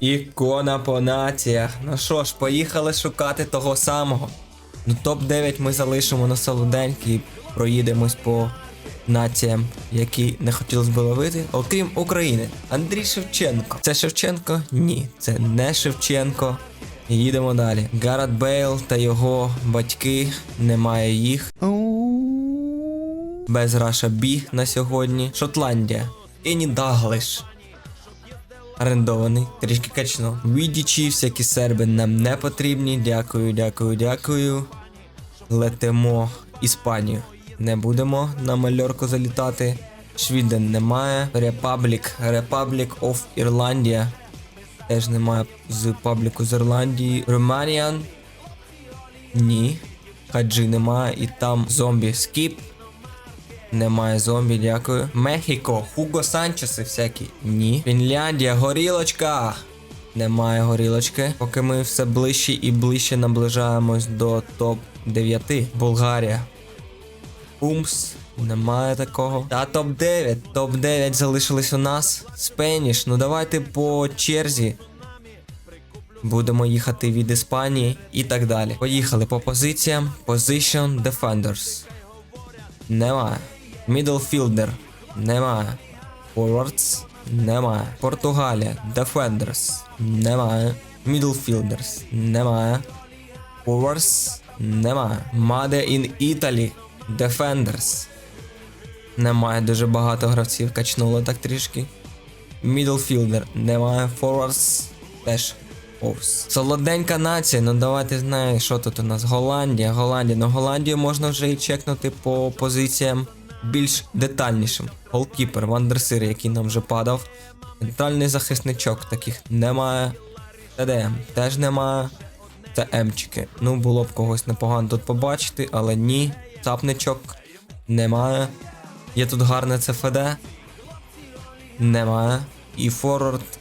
Ікона по націях. Ну що ж, поїхали шукати того самого. Ну, топ-9 ми залишимо на солоденький і проїдемось по націям, які не хотілося б ловити, окрім України. Андрій Шевченко. Це Шевченко? Ні, це не Шевченко. Їдемо далі. Гаррет Бейл та його батьки. Немає їх. Без Раша Бі на сьогодні. Шотландія. Ені Даглиш. Орендований, трішки качно. Відічі, всякі серби нам не потрібні. Дякую, дякую, дякую. Летимо Іспанію. Не будемо на мальорку залітати. Швіден немає. Репаблік. Репаблік оф Ірландія. Теж немає з пабліку з Ірландії. Романіан. Ні. Хаджи немає. І там зомбі скіп. Немає зомбі, дякую. Мехіко, Хуго Санчеси всякі. Ні. Фінляндія, горілочка. Немає горілочки. Поки ми все ближче і ближче наближаємось до топ 9. Болгарія. Пумс. Немає такого. Та топ 9. Топ 9 залишились у нас. Спеніш. Ну давайте по черзі. Будемо їхати від Іспанії і так далі. Поїхали по позиціям. Position Defenders. Немає. Мідлфілдер. Немає. Forwards. Немає. Португалія. Defenders. Немає. Мідлфілдерс. Немає. Forwards. Немає. Made in Italy. Defenders. Немає дуже багато гравців. Качнуло так трішки. Мідлфілдер. Немає. Forwards. Теж. Овс. Солоденька нація, ну давайте знаємо, що тут у нас. Голландія, Голландія. Ну Голландію можна вже і чекнути по позиціям більш детальнішим. Голкіпер, Вандерсир, який нам вже падав. Центральний захисничок таких немає. ТДМ теж немає. Це Емчики. Ну, було б когось непогано тут побачити, але ні. Цапничок немає. Є тут гарне ЦФД. Немає. І форвард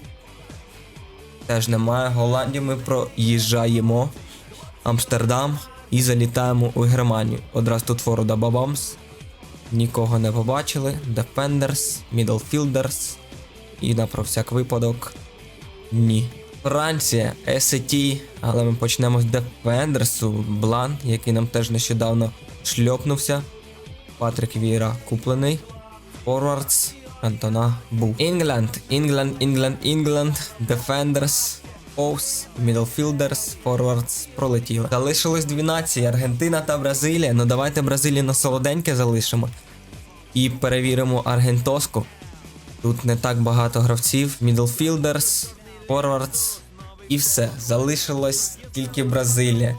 Теж немає. Голландію ми проїжджаємо. Амстердам і залітаємо у Германію. Одразу тут форода Бабамс. Нікого не побачили. Defenders, Middlefielders. І на про всяк випадок. Ні. Франція, SET, але ми почнемо з Defendersу. Блан, який нам теж нещодавно шльопнувся. Патрік Віра куплений. Forwards, Антона був. England, England, England, England, Defenders, Oaths, Midfielders, Forwards пролетіли. Залишилось дві нації Аргентина та Бразилія. Ну давайте Бразилію на солоденьке залишимо. І перевіримо Аргентоску. Тут не так багато гравців. Midfielders, Forwards і все. Залишилось тільки Бразилія.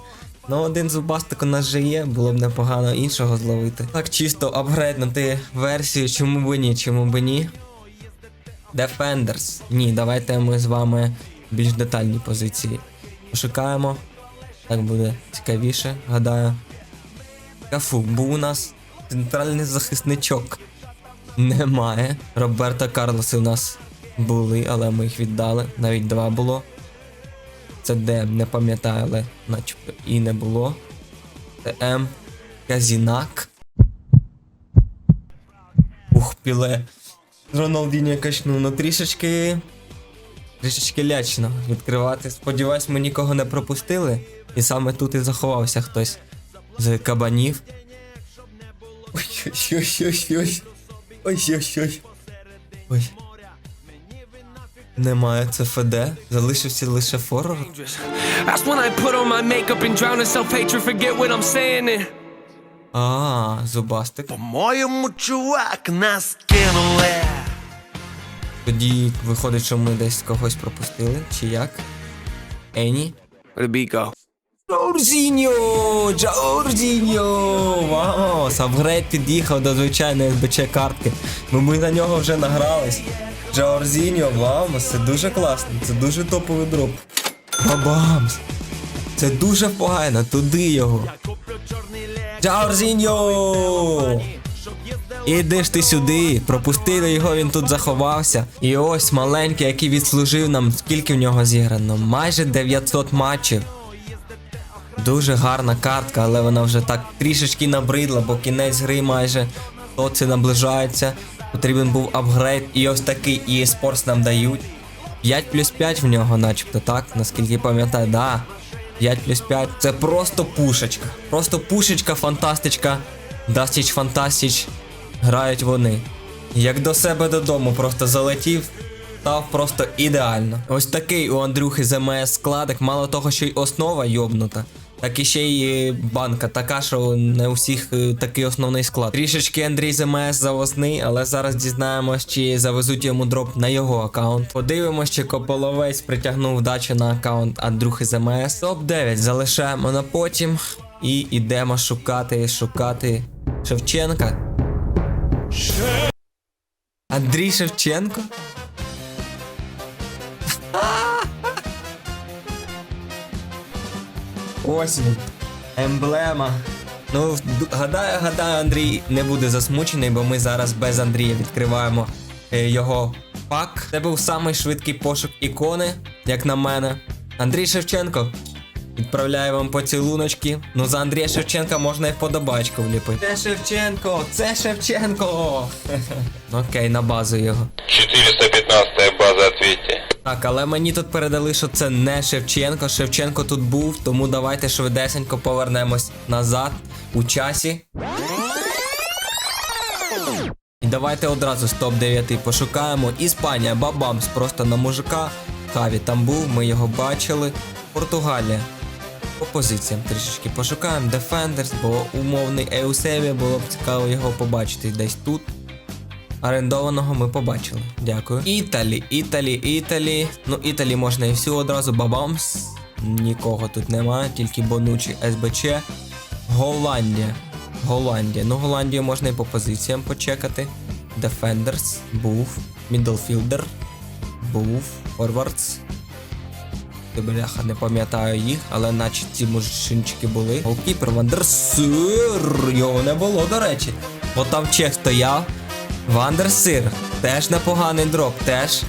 Ну, один зубастик у нас же є, було б непогано іншого зловити. Так, чисто апгрейднути версію, чому б ні, чому б ні. Defenders. Ні, давайте ми з вами більш детальні позиції пошукаємо. Так буде цікавіше, гадаю. Кафу, був у нас центральний захисничок. Немає. Роберто Карлоси у нас були, але ми їх віддали. Навіть два було. Це де не пам'ятаю, але начебто і не було. ТМ Казінак. Ух, піле. Роналдіньо качнув, ну трішечки. Трішечки лячно відкривати. Сподіваюсь, ми нікого не пропустили. І саме тут і заховався хтось з кабанів. Ой-ой-ой-ой-ой. Ой-ой-ой. Ой. Немає ЦФД, залишився лише saying. А, зубастик. По-моєму, чувак нас кинули. Тоді виходить, що ми десь когось пропустили, чи як? Ені? go? Джордіньо! Джордіньо! Вау! Сабгрейд під'їхав до звичайної СБЧ картки. Бо ми на нього вже награлись. Джордіньо, вау, це дуже класно, це дуже топовий дроп. Бабамс! Це дуже файно, туди його. Джордіньо! Іди ж ти сюди, пропустили його, він тут заховався. І ось маленький, який відслужив нам, скільки в нього зіграно? Майже 900 матчів. Дуже гарна картка, але вона вже так трішечки набридла, бо кінець гри майже тоці наближається. Потрібен був апгрейд, і ось такий EA Sports нам дають. 5 плюс 5 в нього, начебто, так, наскільки пам'ятаю, да. 5 плюс 5. Це просто пушечка. Просто пушечка, фантастичка. Дастіч фантастіч. Грають вони. Як до себе додому просто залетів, став просто ідеально. Ось такий у Андрюхи ЗМС складик, мало того, що й основа йобнута. Так і ще й е, банка така, що не у всіх е, такий основний склад. Трішечки Андрій ЗМС завозний, але зараз дізнаємось, чи завезуть йому дроп на його аккаунт. Подивимось, чи Кополовець притягнув вдачу на аккаунт Андрюхи ЗМС. Топ-9 залишаємо на потім. І йдемо шукати, шукати Шевченка. Андрій Шевченко? Ось він. Емблема. Ну, гадаю, гадаю, Андрій не буде засмучений, бо ми зараз без Андрія відкриваємо е, його пак. Це був самий швидкий пошук ікони, як на мене. Андрій Шевченко. Відправляю вам поцілуночки. Ну за Андрія Шевченка можна і вподобачку вліпити. Це Шевченко! Це Шевченко! Окей, на базу його. 415 база, ответьте. Так, але мені тут передали, що це не Шевченко. Шевченко тут був, тому давайте швидесенько повернемось назад у часі. І давайте одразу з топ-9 пошукаємо. Іспанія, Бабамс, просто на мужика. Хаві там був, ми його бачили. Португалія. По позиціям трішечки пошукаємо. Defenders, бо умовний Еусебі було б цікаво його побачити десь тут. Орендованого ми побачили. Дякую. Італі, Італі, Італі. Ну, Італі можна і всю одразу бабамс. Нікого тут немає, тільки Бонучі СБЧ. Голландія. Голландія. Ну, Голландію можна і по позиціям почекати. Defenders був. Мідлфілдер. Був. Форвардс. Ти, Бляха, не пам'ятаю їх, але наче ці мужчинчики були. Голкіпер Вандерсир. Його не було, до речі. Бо там чех стояв. Вандерсир. Теж непоганий дроп, теж.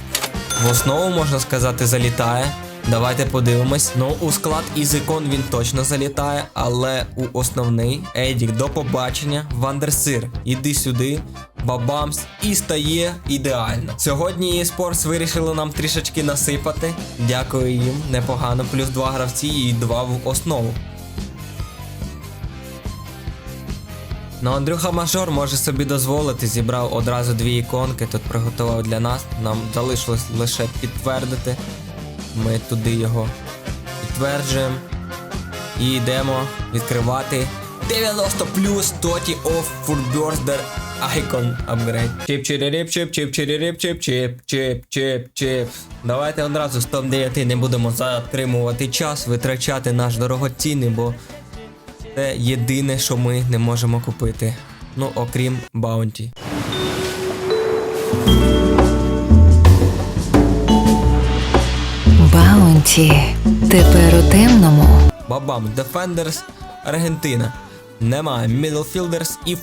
В основу, можна сказати, залітає. Давайте подивимось. Ну, у склад із ікон він точно залітає, але у основний Едік, до побачення. Вандерсир. Іди сюди. Бабамс і стає ідеально. Сьогодні eSports вирішили нам трішечки насипати. Дякую їм. Непогано. Плюс два гравці і два в основу. Ну, Андрюха Мажор може собі дозволити, зібрав одразу дві іконки, тут приготував для нас. Нам залишилось лише підтвердити. Ми туди його підтверджуємо. І йдемо відкривати 90 плюс Тоті of Furburster Icon Upgrade. Чип чиріріп чип чип чиріріп чип чип чип чип чип. Давайте одразу з топ-9 не будемо затримувати час, витрачати наш дорогоцінний, бо це єдине, що ми не можемо купити. Ну, окрім Баунті. Баунті. Тепер у темному. Бабам, Defenders, Аргентина. Немає. Middlefielders і.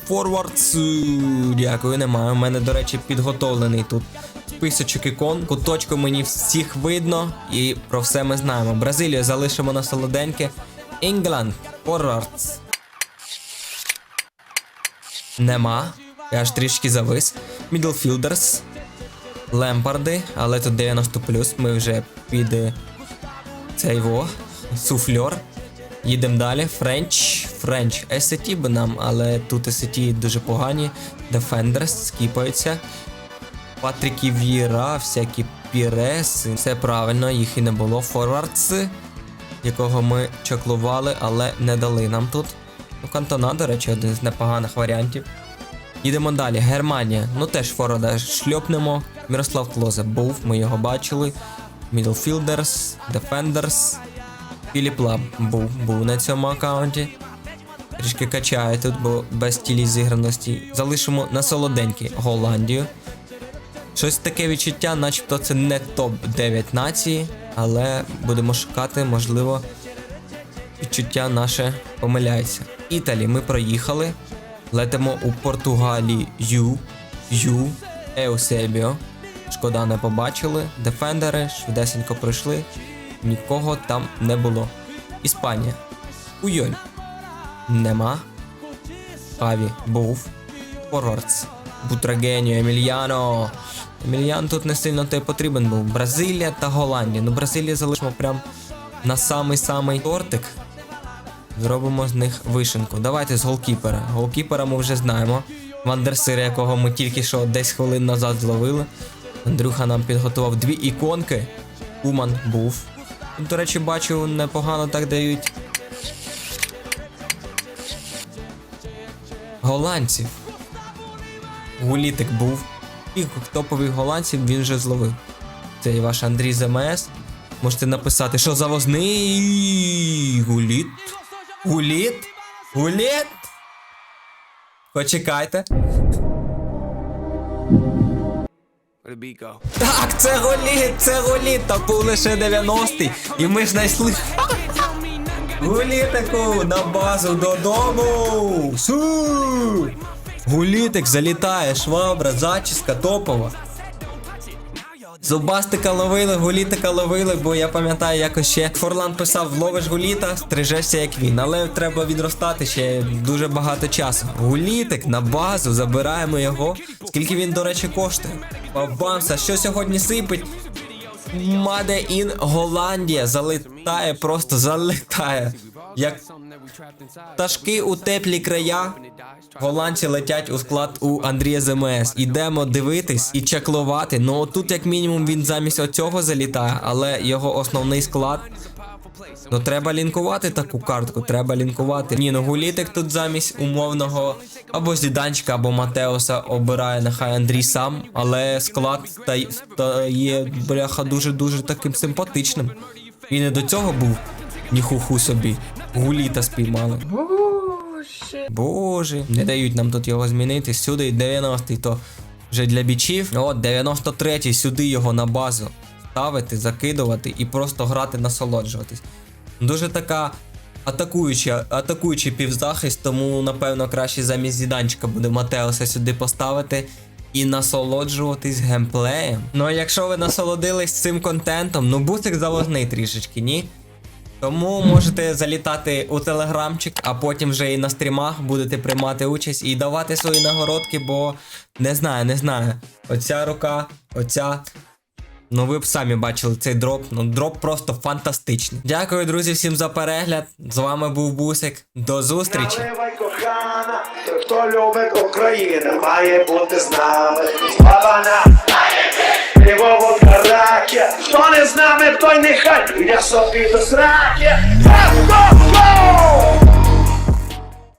Е, Дякую, немає. У мене, до речі, підготовлений тут списочок ікон. Куточку мені всіх видно, і про все ми знаємо. Бразилію залишимо на солоденьке. England, Forwards. Нема. Я аж трішки завис. Middlefielders. Лемпарди, але тут 90 Ми вже під е, цей во. Суфльор. Їдемо далі. Френч. Френч. SCT би нам, але тут SCT дуже погані. Defenders скіпаються. Патріки Віра, всякі піреси. Все правильно, їх і не було. Форвардс, якого ми чаклували, але не дали нам тут. Ну, Кантона, до речі, один з непоганих варіантів. Їдемо далі. Германія. Ну теж форода шльопнемо. Мирослав Клозе був, ми його бачили. Middlefielders, Defenders. Філіп Лам був, був на цьому аккаунті. Трішки качає тут, бо без тілі зіграності. Залишимо на солоденький Голландію. Щось таке відчуття, начебто це не топ-9 нації, але будемо шукати, можливо, відчуття наше помиляється. Італі ми проїхали. Летимо у Португалію. Ю. Еусебіо. Шкода не побачили. Дефендери швидесенько пройшли. Нікого там не було. Іспанія. Уйоль. Нема. Хаві був. Форвардс. Бутрагеньо, Емільяно. Емельян тут не сильно той потрібен був. Бразилія та Голландія. Ну, Бразилія залишимо прям на самий-самий тортик. Зробимо з них вишенку. Давайте з голкіпера. Голкіпера ми вже знаємо. Вандерсира, якого ми тільки що 10 хвилин назад зловили. Андрюха нам підготував дві іконки. Уман був. До речі, бачу, непогано так дають. Голландців. Гулітик був. І топових голландців він вже зловив. Це і ваш Андрій ЗМС. Можете написати, що завозний гуліт. Гуліт? Гуліт? Почекайте. Go? Так, це голіт, це голіт, та був лише 90-й. І ми ж знайшли. Гулітику на базу додому. Су! Гулітик залітає, швабра, зачіска топова. Зубастика ловили, гулітика ловили, бо я пам'ятаю, якось ще Форлан писав: ловиш гуліта, стрижешся як він. Але треба відростати ще дуже багато часу. Гулітик на базу, забираємо його. Скільки він, до речі, коштує? Бабамса, що сьогодні сипить? Маде ін Голландія залітає, просто залітає. Як пташки у теплі края. Голландці летять у склад у Андрія ЗМС. Ідемо дивитись і чеклувати. Ну тут, як мінімум, він замість оцього залітає, але його основний склад. Ну треба лінкувати таку картку, треба лінкувати. Ні, ну гулітик тут замість умовного або Зіданчика, або Матеоса обирає нехай Андрій сам, але склад ста- стає бляха дуже-дуже таким симпатичним. І до цього був ніхуху собі. Гуліта спіймали. Боже, не дають нам тут його змінити. Сюди 90-й, то вже для бічів. От 93-й, сюди його на базу ставити, закидувати і просто грати, насолоджуватись. Дуже така атакуюча, атакуючий півзахист, тому напевно краще замість зіданчика буде Матеоса сюди поставити. І насолоджуватись геймплеєм. Ну а якщо ви насолодились цим контентом, ну бусик завозний трішечки, ні? Тому можете залітати у телеграмчик, а потім вже і на стрімах будете приймати участь і давати свої нагородки, бо не знаю, не знаю. Оця рука, оця. Ну ви б самі бачили цей дроп. Ну дроп просто фантастичний. Дякую, друзі, всім за перегляд. З вами був Бусик. До зустрічі! Кохана, хто любить Україну, має бути з нами. Львово каракі, хто не з нами, той нехай, я собі до сраки.